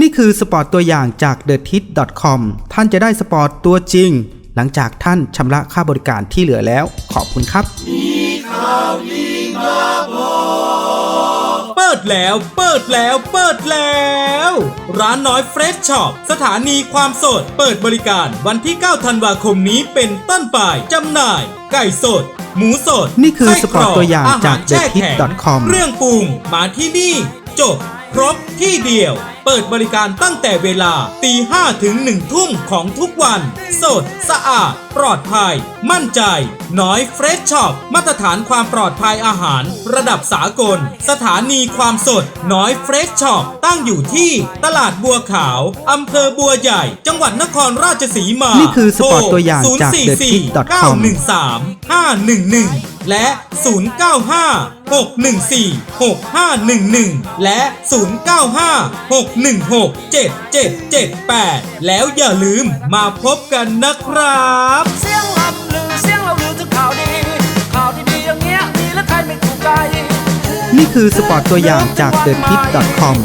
นี่คือสปอร์ตตัวอย่างจาก t h e t i t c o m ท่านจะได้สปอร์ตตัวจริง หลังจากท่านชำระค่าบริการที่เหลือแล้ว ขอบคุณครับเปิดแล้ว เปิดแล้ว เปิดแล้ว ร้านน้อยเฟรชช็อปสถานีความสด เปิดบริการวันที่ 9 ธันวาคมนี้เป็นต้นไปจำหน่าย ไก่สด หมูสดนี่คือไส้สปอร์ตตัวอย่างจากหรแช่แข็ง thethit.com เครื่องปรุงมาที่นี่ จบ ครบที่เดียวเปิดบริการตั้งแต่เวลาตีห้ถึงหนึ่งทุ่มของทุกวัน สด สะอาด ปลอดภัย มั่นใจ น้อยเฟรชช็อปมาตรฐานความปลอดภัยอาหาร ระดับสากล สถานีความสด น้อยเฟรชช็อปตั้งอยู่ที่ตลาดบัวขาวอำเภอบัวใหญ่ จังหวัดนครราชสีมา นี่คือสปอร์ตโทรตัวอย่างจาก044 thethit.com 913 511 และ 095 614 6511 และ 095 616 7778 แล้วอย่าลืมมาพบกันนะครับ เสียงลำลือเสียงเราลือถึงข่าวดี ข่าวดีๆอย่างเงี้ยมีแล้วใครไม่ถูกใจ นี่คือสปอร์ตตัวอย่างจาก t h e t i t c o m